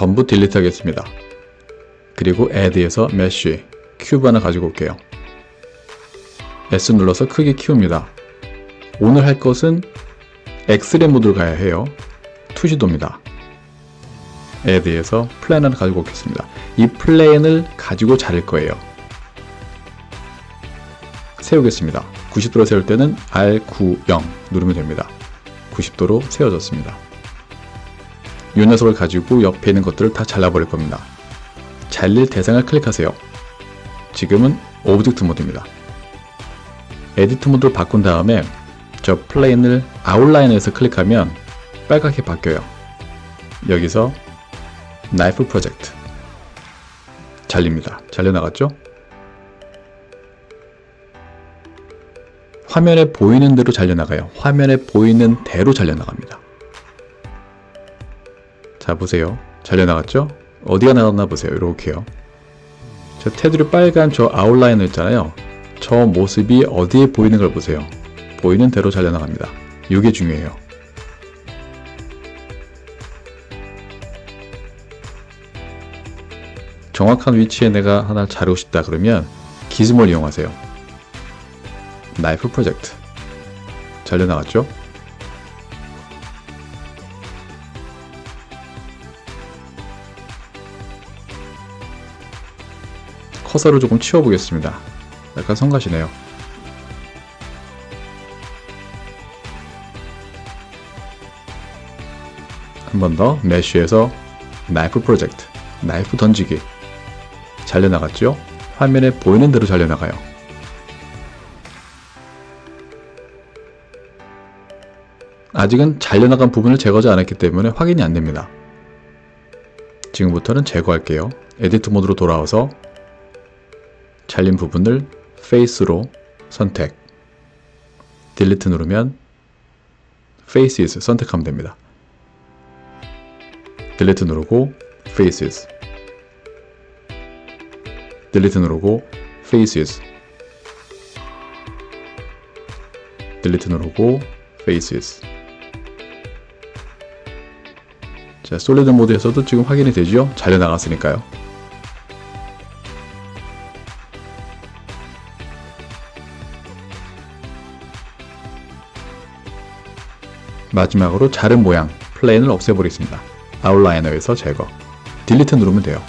전부 딜리트 하겠습니다. 그리고 add에서 mesh, 큐브 하나 가지고 올게요. S 눌러서 크게 키웁니다. 오늘 할 것은 엑스레 모드로 가야 해요. 투시도입니다. add에서 플랜 하나 가지고 오겠습니다. 이 플랜을 가지고 자를 거예요. 세우겠습니다. 90도로 세울 때는 R90 누르면 됩니다. 90도로 세워졌습니다. 이 녀석을 가지고 옆에 있는 것들을 다 잘라버릴 겁니다. 잘릴 대상을 클릭하세요. 지금은 오브젝트 모드입니다. 에디트 모드로 바꾼 다음에 저 플레인을 아웃라인에서 클릭하면 빨갛게 바뀌어요. 여기서 나이프 프로젝트 잘립니다. 잘려나갔죠? 화면에 보이는 대로 잘려나가요. 화면에 보이는 대로 잘려나갑니다. 자, 보세요. 잘려 나갔죠? 어디가 나갔나 보세요. 이렇게요. 저 테두리 빨간 저 아웃라인을 있잖아요. 저 모습이 어디에 보이는 걸 보세요. 보이는 대로 잘려 나갑니다. 이게 중요해요. 정확한 위치에 내가 하나 자르고 싶다 그러면 기즈모를 이용하세요. 나이프 프로젝트 잘려 나갔죠? 커서를 조금 치워보겠습니다. 약간 성가시네요. 한 번 더 메쉬에서 나이프 프로젝트 나이프 던지기 잘려나갔죠? 화면에 보이는 대로 잘려나가요. 아직은 잘려나간 부분을 제거하지 않았기 때문에 확인이 안 됩니다. 지금부터는 제거할게요. 에디트 모드로 돌아와서 잘린 부분을 페이스로 선택. 딜리트 누르면 faces 선택하면 됩니다. 딜리트 누르고 faces. 딜리트 누르고 faces. 딜리트 누르고 faces. 자, 솔리드 모드에서도 지금 확인이 되죠? 잘려 나갔으니까요. 마지막으로 자른 모양 플레인을 없애버리겠습니다. 아웃라이너에서 제거. 딜리트 누르면 돼요.